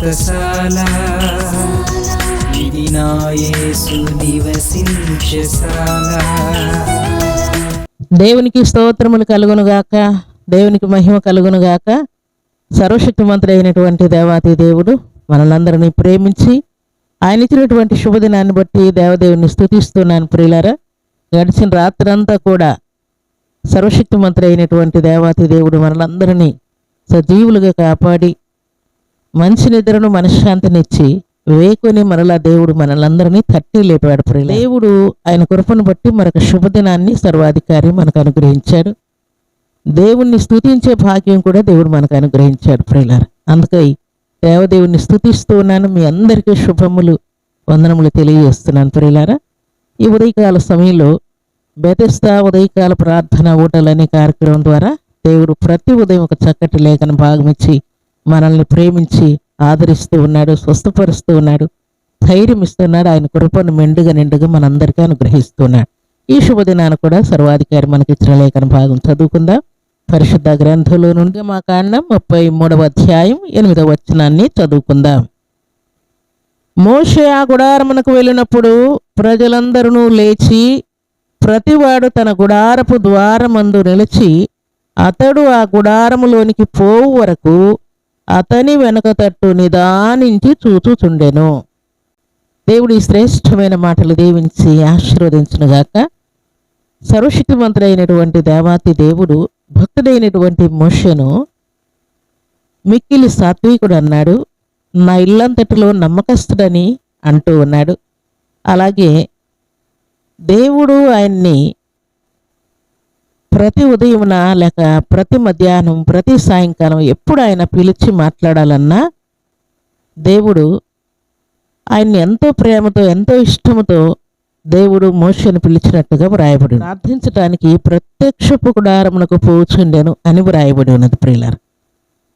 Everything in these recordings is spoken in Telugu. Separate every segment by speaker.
Speaker 1: వ్రతశాల ఇది నా యేసు నివసించశాల
Speaker 2: దేవునికి స్తోత్రములు కలుగునుగాక దేవునికి మహిమ కలుగునుగాక సర్వశక్తిమంతుడు అయినటువంటి దేవాతి దేవుడు మనలందరినీ ప్రేమించి ఆయన ఇచ్చినటువంటి శుభదినాన్ని బట్టి దేవదేవుని స్థుతిస్తున్నాను ప్రియులారా. గడిచిన రాత్రంతా కూడా సర్వశక్తిమంతుడు అయినటువంటి దేవాతి దేవుడు మనలందరినీ సజీవులుగా కాపాడి మంచి నిద్రను మనశ్శాంతినిచ్చి వేకుని మరలా దేవుడు మనలందరినీ తట్టి లేపాడు ప్రియుల దేవుడు ఆయన కృపను బట్టి మరొక శుభదినాన్ని సర్వాధికారి మనకు అనుగ్రహించాడు. దేవుణ్ణి స్థుతించే భాగ్యం కూడా దేవుడు మనకు అనుగ్రహించాడు ప్రియులార. అందుకై దేవదేవుని స్థుతిస్తూ ఉన్నాను. మీ అందరికీ శుభములు వందనములు తెలియజేస్తున్నాను ప్రియులారా. ఈ ఉదయకాల సమయంలో బెతెస్తా ఉదయకాల ప్రార్థన ఓటలు అనే కార్యక్రమం ద్వారా దేవుడు ప్రతి ఉదయం ఒక చక్కటి లేఖన భాగం ఇచ్చి మనల్ని ప్రేమించి ఆదరిస్తూ ఉన్నాడు స్వస్థపరుస్తూ ఉన్నాడు ధైర్యం ఇస్తున్నాడు ఆయన కృపను మెండుగా నిండుగా మనందరికీ అనుగ్రహిస్తున్నాడు ఈ శుభదినాన్ని కూడా సర్వాధికారి మనకి ఇచ్చిన లేఖన భాగం చదువుకుందాం. పరిశుద్ధ గ్రంథంలో నుండి మా కాండం ముప్పై మూడవ అధ్యాయం ఎనిమిదవ వచనాన్ని చదువుకుందాం. మోషే ఆ గుడారమునకు వెళ్ళినప్పుడు ప్రజలందరూ లేచి ప్రతివాడు తన గుడారపు ద్వారమందు నిలిచి అతడు ఆ గుడారములోనికి పోవు వరకు అతని వెనుక తట్టు నిదానించి చూచుచుండెను. దేవుడి శ్రేష్టమైన మాటలు దీవించి ఆశీర్వదించునుగాక. సర్వశక్తిమంతుడైనటువంటి దేవాతి దేవుడు భక్తుడైనటువంటి మోషను మిక్కిలి సాత్వికుడు అన్నాడు నా ఇల్లంతటిలో నమ్మకస్తుడని అంటూ ఉన్నాడు. అలాగే దేవుడు ఆయన్ని ప్రతి ఉదయమున లేక ప్రతి మధ్యాహ్నం ప్రతి సాయంకాలం ఎప్పుడు ఆయన పిలిచి మాట్లాడాలన్నా దేవుడు ఆయన్ని ఎంతో ప్రేమతో ఎంతో ఇష్టముతో దేవుడు మోషను పిలిచినట్టుగా వ్రాయబడి ప్రార్థించడానికి ప్రత్యక్షపు గుడారమునకు పోచుండెను అని వ్రాయబడి ఉన్నది ప్రియులార.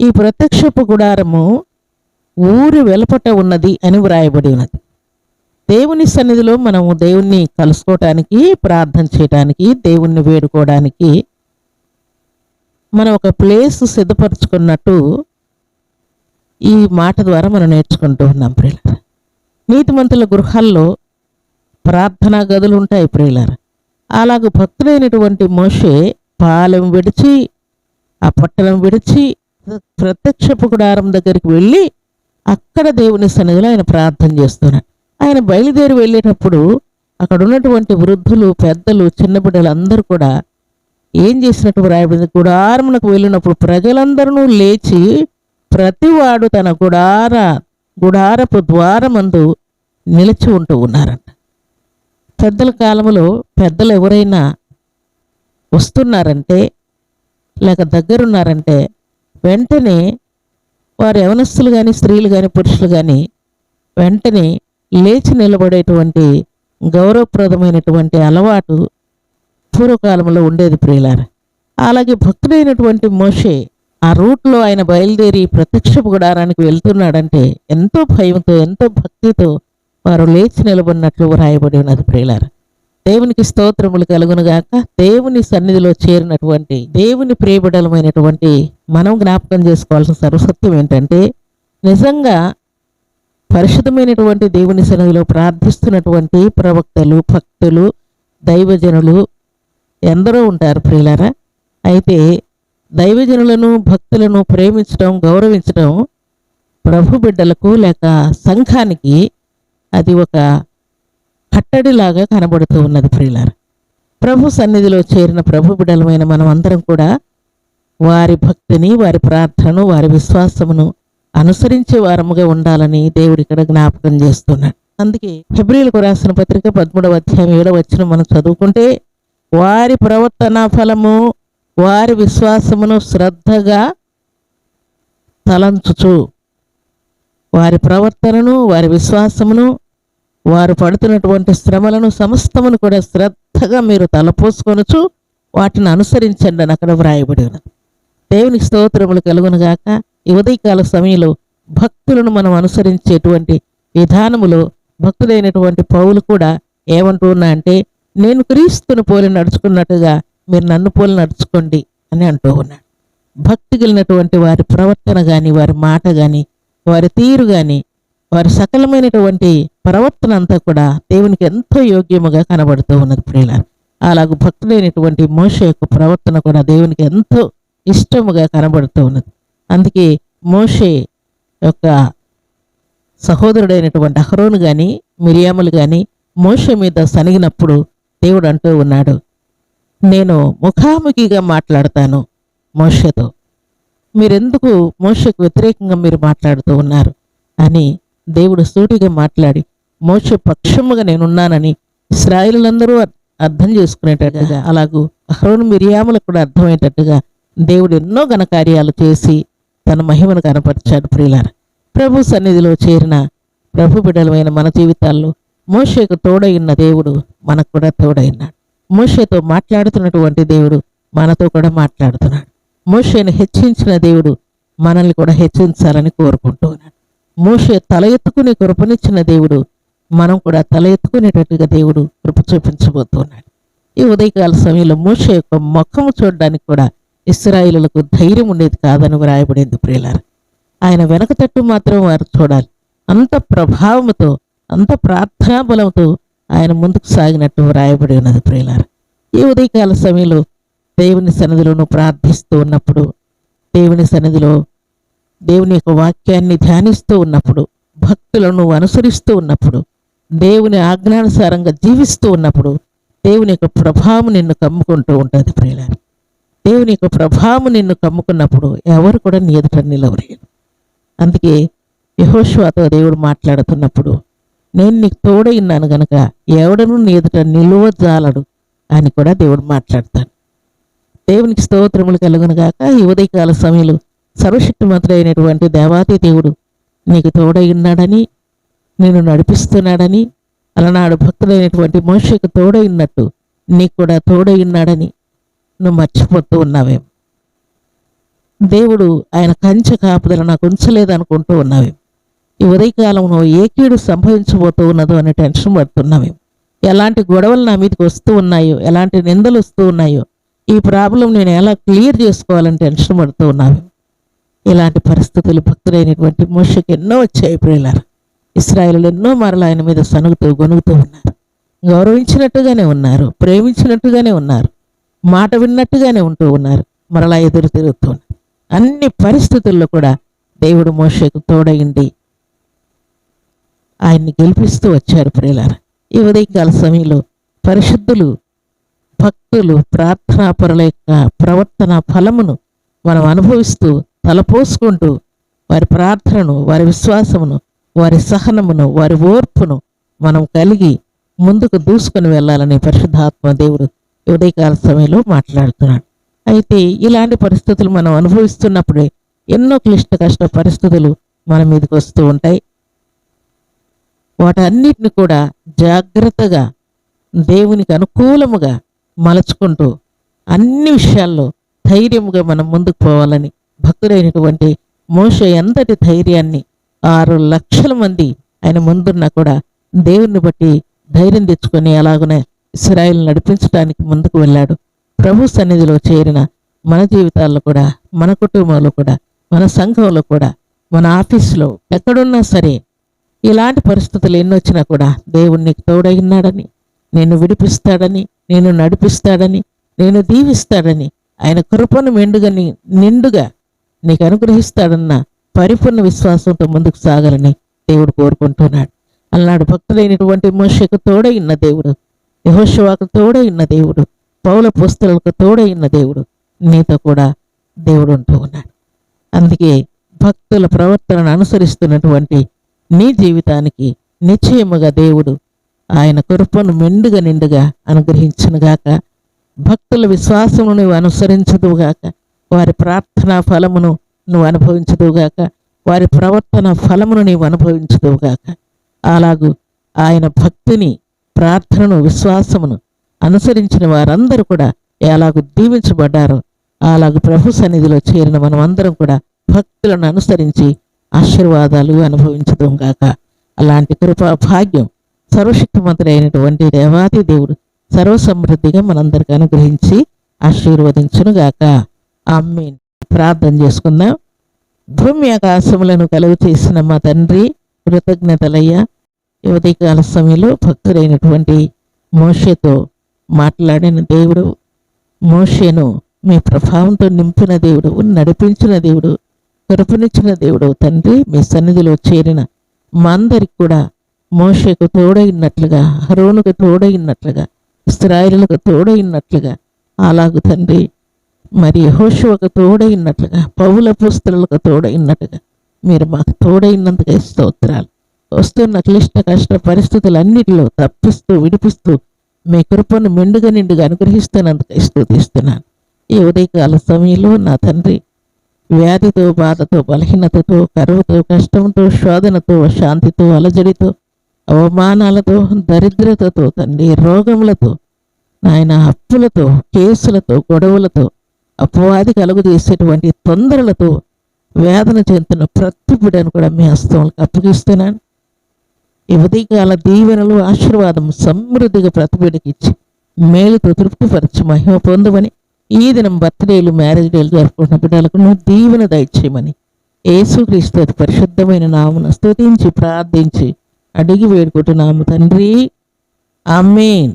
Speaker 2: ఈ ప్రత్యక్షపు గుడారము ఊరి వెలుపట ఉన్నది అని వ్రాయబడి ఉన్నది. దేవుని సన్నిధిలో మనము దేవుణ్ణి కలుసుకోవటానికి ప్రార్థన చేయటానికి దేవుణ్ణి వేడుకోవడానికి మనం ఒక ప్లేస్ సిద్ధపరచుకున్నట్టు ఈ మాట ద్వారా మనం నేర్చుకుంటూ ఉన్నాం ప్రియులర్. నీతిమంతుల గృహాల్లో ప్రార్థనా గదులు ఉంటాయి ప్రియులర్. అలాగ భక్తులైనటువంటి మోషే పాలెం విడిచి ఆ పట్టణం విడిచి ప్రత్యక్షపు గుడారం దగ్గరికి వెళ్ళి అక్కడ దేవుని సన్నిధిలో ఆయన ప్రార్థన చేస్తున్నాడు. ఆయన బయలుదేరి వెళ్ళేటప్పుడు అక్కడ ఉన్నటువంటి వృద్ధులు పెద్దలు చిన్న బిడ్డలు అందరూ కూడా ఏం చేసినట్టు రాయబడింది? గుడారమునకు వెళ్ళినప్పుడు ప్రజలందరూ లేచి ప్రతివాడు తన గుడార గుడారపు ద్వారమందు నిలిచి ఉంటూ ఉన్నారంట. పెద్దల కాలంలో పెద్దలు ఎవరైనా వస్తున్నారంటే లేక దగ్గరున్నారంటే వెంటనే వారు యవనస్తులు కానీ స్త్రీలు కానీ పురుషులు కానీ వెంటనే లేచి నిలబడేటువంటి గౌరవప్రదమైనటువంటి అలవాటు పూర్వకాలంలో ఉండేది ప్రియులార. అలాగే భక్తుడైనటువంటి మోషే ఆ రూట్లో ఆయన బయలుదేరి ప్రత్యక్ష గుడారానికి వెళ్తున్నాడంటే ఎంతో భయంతో ఎంతో భక్తితో వారు లేచి నిలబడినట్లు వ్రాయబడి ఉన్నది ప్రియులార. దేవునికి స్తోత్రములు కలుగునుగాక దేవుని సన్నిధిలో చేరినటువంటి దేవుని ప్రియబిడలమైనటువంటి మనం జ్ఞాపకం చేసుకోవాల్సిన సర్వసత్యం ఏంటంటే నిజంగా పరిశుద్ధమైనటువంటి దేవుని సన్నిధిలో ప్రార్థిస్తున్నటువంటి ప్రవక్తలు భక్తులు దైవజనులు ఎందరో ఉంటారు ప్రియులారా. అయితే దైవజనులను భక్తులను ప్రేమించడం గౌరవించడం ప్రభు బిడ్డలకు లేక సంఘానికి అది ఒక కట్టడిలాగా కనబడుతూ ఉన్నది ప్రియులార. ప్రభు సన్నిధిలో చేరిన ప్రభు బిడ్డలమైన మనం అందరం కూడా వారి భక్తిని వారి ప్రార్థనను వారి విశ్వాసమును అనుసరించే వారముగా ఉండాలని దేవుడు ఇక్కడ జ్ఞాపకం చేస్తున్నాడు. అందుకే ఫిబ్రిలకు రాసిన పత్రిక పదమూడవ అధ్యాయం ఏడవ వచ్చిన మనం చదువుకుంటే వారి ప్రవర్తన ఫలము వారి విశ్వాసమును శ్రద్ధగా తలంచుచు. వారి ప్రవర్తనను వారి విశ్వాసమును వారు పడుతున్నటువంటి శ్రమలను సమస్తమును కూడా శ్రద్ధగా మీరు తలపోసుకొనుచు వాటిని అనుసరించండి అని అక్కడ వ్రాయబడి ఉన్నది. దేవునికి స్తోత్రములు కలుగునుగాక. ఈ ఉదయకాల సమయంలో భక్తులను మనం అనుసరించేటువంటి విధానములో భక్తులైనటువంటి పౌలు కూడా ఏమంటూ ఉన్నా అంటే నేను క్రీస్తును పోలి నడుచుకున్నట్టుగా మీరు నన్ను పోలి నడుచుకోండి అని అంటూ ఉన్నాడు. భక్తి కలిగినటువంటి వారి ప్రవర్తన కానీ వారి మాట కానీ వారి తీరు గాని వారి సకలమైనటువంటి ప్రవర్తన అంతా కూడా దేవునికి ఎంతో యోగ్యముగా కనబడుతూ ఉన్నది ప్రియుల అలాగూ భక్తులైనటువంటి మోష యొక్క ప్రవర్తన కూడా దేవునికి ఎంతో ఇష్టముగా కనబడుతూ ఉన్నది. అందుకే మోషే యొక్క సహోదరుడైనటువంటి అహరోను గాని మిరియాములు గాని మోష మీద సనిగినప్పుడు దేవుడు అంటూ ఉన్నాడు నేను ముఖాముఖిగా మాట్లాడతాను మోషతో. మీరెందుకు మోషకు వ్యతిరేకంగా మీరు మాట్లాడుతూ ఉన్నారు? అని దేవుడు సూటిగా మాట్లాడి మోష పక్షముగా నేనున్నానని ఇస్రాయిలందరూ అర్థం చేసుకునేటట్టుగా. అలాగూ అహరోను మిరియాములకు కూడా అర్థమయ్యేటట్టుగా దేవుడు ఎన్నో ఘనకార్యాలు చేసి తన మహిమను కనపరిచాడు ప్రియులార. ప్రభు సన్నిధిలో చేరిన ప్రభు బిడ్డలమైన మన జీవితాల్లో మోషకు తోడైన దేవుడు మనకు కూడా తోడైనాడు మోషేతో మాట్లాడుతున్నటువంటి దేవుడు మనతో కూడా మాట్లాడుతున్నాడు. మోషేను హెచ్చించిన దేవుడు మనల్ని కూడా హెచ్చించాలని కోరుకుంటూ ఉన్నాడు. మోషే తల ఎత్తుకునే కృపనిచ్చిన దేవుడు మనం కూడా తల ఎత్తుకునేటట్టుగా దేవుడు కృప చూపించబోతున్నాడు. ఈ ఉదయకాల సమయంలో మోషే యొక్క ముఖము చూడడానికి కూడా ఇస్రాయిలులకు ధైర్యం ఉండేది కాదని వ్రాయబడింది ప్రియులార. ఆయన వెనక తట్టు మాత్రం వారు చూడాలి. అంత ప్రభావముతో అంత ప్రార్థనా బలంతో ఆయన ముందుకు సాగినట్టు వ్రాయబడి ఉన్నది ప్రియులార. ఈ ఉదయకాల సమయంలో దేవుని సన్నిధిలోను ప్రార్థిస్తూ ఉన్నప్పుడు దేవుని సన్నిధిలో దేవుని యొక్క వాక్యాన్ని ధ్యానిస్తూ ఉన్నప్పుడు భక్తులను అనుసరిస్తూ ఉన్నప్పుడు దేవుని ఆజ్ఞానుసారంగా జీవిస్తూ ఉన్నప్పుడు దేవుని యొక్క ప్రభావం నిన్ను కమ్ముకుంటూ ఉంటుంది ప్రియులారు. దేవుని యొక్క ప్రభావం నిన్ను కమ్ముకున్నప్పుడు ఎవరు కూడా నీ ఎదుట నిలవలేరు అందుకే యహోశ్వాతో దేవుడు మాట్లాడుతున్నప్పుడు నేను నీకు తోడైనాను గనక ఎవడను నీ ఎదుట నిలువజాలడు అని కూడా దేవుడు మాట్లాడతాడు. దేవునికి స్తోత్రములు కలుగును గాక. ఈ ఉదయకాల సమయంలో సర్వశక్తి అయినటువంటి దేవాతి దేవుడు నీకు తోడై ఉన్నాడని నేను నడిపిస్తున్నాడని అలనాడు భక్తులైనటువంటి మనుషులకు తోడై ఉన్నట్టు నీకు కూడా తోడై ఉన్నాడని నువ్వు మర్చిపోతూ ఉన్నావేం? దేవుడు ఆయన కంచె కాపుదల నాకు ఉంచలేదనుకుంటూ ఉన్నావేం? ఈ ఉదయకాలంలో ఏ కీడు సంభవించబోతూ ఉన్నదో అనే టెన్షన్ పడుతున్నావేం? ఎలాంటి గొడవలు నా మీదకి వస్తూ ఉన్నాయో ఎలాంటి నిందలు వస్తూ ఉన్నాయో ఈ ప్రాబ్లం నేను ఎలా క్లియర్ చేసుకోవాలని టెన్షన్ పడుతూ ఉన్నావేం? ఇలాంటి పరిస్థితులు భక్తులైనటువంటి మోషకు ఎన్నో వచ్చాయి ప్రియులారు. ఇస్రాయలు ఎన్నో మరల ఆయన మీద సనుగుతూ గొనుగుతూ ఉన్నారు. గౌరవించినట్టుగానే ఉన్నారు ప్రేమించినట్టుగానే ఉన్నారు. మాట విన్నట్టుగానే ఉంటూ ఉన్నారు. మరలా ఎదురు తిరుగుతూ అన్ని పరిస్థితుల్లో కూడా దేవుడు మోషకు తోడయిండి ఆయన్ని గెలిపిస్తూ వచ్చారు ప్రియులార. ఈ ఉదయకాల సమయంలో పరిశుద్ధులు భక్తులు ప్రార్థనాపరుల యొక్క ప్రవర్తన ఫలమును మనం అనుభవిస్తూ తలపోసుకుంటూ వారి ప్రార్థనను వారి విశ్వాసమును వారి సహనమును వారి ఓర్పును మనం కలిగి ముందుకు దూసుకొని వెళ్ళాలని పరిశుద్ధాత్మ దేవుడు ఉదయకాల సమయంలో మాట్లాడుతున్నాడు. అయితే ఇలాంటి పరిస్థితులు మనం అనుభవిస్తున్నప్పుడే ఎన్నో క్లిష్ట కష్ట పరిస్థితులు మన మీదకి వస్తూ ఉంటాయి. వాటన్నిటిని కూడా జాగ్రత్తగా దేవునికి అనుకూలముగా మలుచుకుంటూ అన్ని విషయాల్లో ధైర్యముగా మనం ముందుకు పోవాలని భక్తుడైనటువంటి మోష ఎంతటి ధైర్యాన్ని ఆరు లక్షల మంది ఆయన ముందున్నా కూడా దేవుణ్ణి బట్టి ధైర్యం తెచ్చుకొని అలాగనే ఇస్రాయిల్ నడిపించడానికి ముందుకు వెళ్ళాడు. ప్రభు సన్నిధిలో చేరిన మన జీవితాల్లో కూడా మన కుటుంబంలో కూడా మన సంఘంలో కూడా మన ఆఫీస్లో ఎక్కడున్నా సరే ఇలాంటి పరిస్థితులు ఎన్నొచ్చినా కూడా దేవుడు నీకు తోడైనాడని నేను విడిపిస్తాడని నేను నడిపిస్తాడని నేను దీవిస్తాడని ఆయన కృపను మెండుగా నిండుగా నీకు అనుగ్రహిస్తాడన్న పరిపూర్ణ విశ్వాసంతో ముందుకు సాగాలని దేవుడు కోరుకుంటున్నాడు. అలనాడు భక్తులైనటువంటి మోషకు తోడైన దేవుడు యహోశివాకు తోడైన దేవుడు పౌల పుస్తలకు తోడైన దేవుడు నీతో కూడా దేవుడు ఉంటూ ఉన్నాడు. అందుకే భక్తుల ప్రవర్తనను అనుసరిస్తున్నటువంటి నీ జీవితానికి నిశ్చయముగా దేవుడు ఆయన కృపను మెండుగా నిండుగా అనుగ్రహించునుగాక భక్తుల విశ్వాసమును నువ్వు అనుసరించదువుగాక వారి ప్రార్థనా ఫలమును నువ్వు అనుభవించదువుగాక వారి ప్రవర్తన ఫలమును నీవు అనుభవించదువుగాక అలాగూ ఆయన భక్తిని ప్రార్థనను విశ్వాసమును అనుసరించిన వారందరూ కూడా ఎలాగు దీవించబడ్డారో. అలాగూ ప్రభు సన్నిధిలో చేరిన మనమందరం కూడా భక్తులను అనుసరించి ఆశీర్వాదాలు అనుభవించదుగాక అలాంటి కృపా భాగ్యం సర్వశక్తిమంతుడైనటువంటి దేవాది దేవుడు సర్వసమృద్ధిగా మనందరికీ అనుగ్రహించి ఆశీర్వదించునుగాక అమ్మి ప్రార్థన చేసుకుందాం. భూమి ఆకాశములను కలుగు చేసిన మా తండ్రి కృతజ్ఞతలయ్యా. ఈ ఉదయకాల సమయంలో భక్తుడైనటువంటి మోషేతో మాట్లాడిన దేవుడు మోషేను మీ ప్రభావంతో నింపిన దేవుడు నడిపించిన దేవుడు కృపనిచ్చిన దేవుడు తండ్రి మీ సన్నిధిలో చేరిన మా అందరికి కూడా మోషేకు తోడైనట్లుగా హరోనుకు తోడైనట్లుగా ఇస్రాయిలకు తోడైనట్లుగా అలాగు తండ్రి మరి హోషువకు తోడైనట్లుగా పౌల పుస్తలకు తోడైనట్టుగా మీరు మాకు తోడైనందుకే స్తోత్రాలు. వస్తున్న క్లిష్ట కష్ట పరిస్థితులన్నిటిలో తప్పిస్తూ విడిపిస్తూ మీ కృపను మెండుగా నిండుగా అనుగ్రహిస్తున్నందుకు స్థుతిస్తున్నాను ఈ ఉదయకాల సమయంలో నా తండ్రి వ్యాధితో బాధతో బలహీనతతో కరువుతో కష్టంతో శోధనతో శాంతితో అలజడితో అవమానాలతో దరిద్రతతో తండ్రి రోగములతో నాయన అప్పులతో కేసులతో గొడవలతో అపవాది కలుగజేసేటువంటి తొందరలతో వేదన చెందుతున్న ప్రతి బిడ్డను కూడా మీ హస్తంలోకి అప్పగిస్తున్నాను. ఈ ఉదయకాల దీవెనలు ఆశీర్వాదం సమృద్ధిగా ప్రతి బిడ్డకి మేలుతో తృప్తిపరచి మహిమ పొందమని ఈ దినం బర్త్డేలు మ్యారేజ్ డేలు జరుపుకుంటున్న బిడ్డలకు నువ్వు దీవెన దయచేయమని యేసుక్రీస్తు పరిశుద్ధమైన నామున స్తుతించి ప్రార్థించి అడిగి వేడుకుంటున్నాము తండ్రి. ఆమెన్.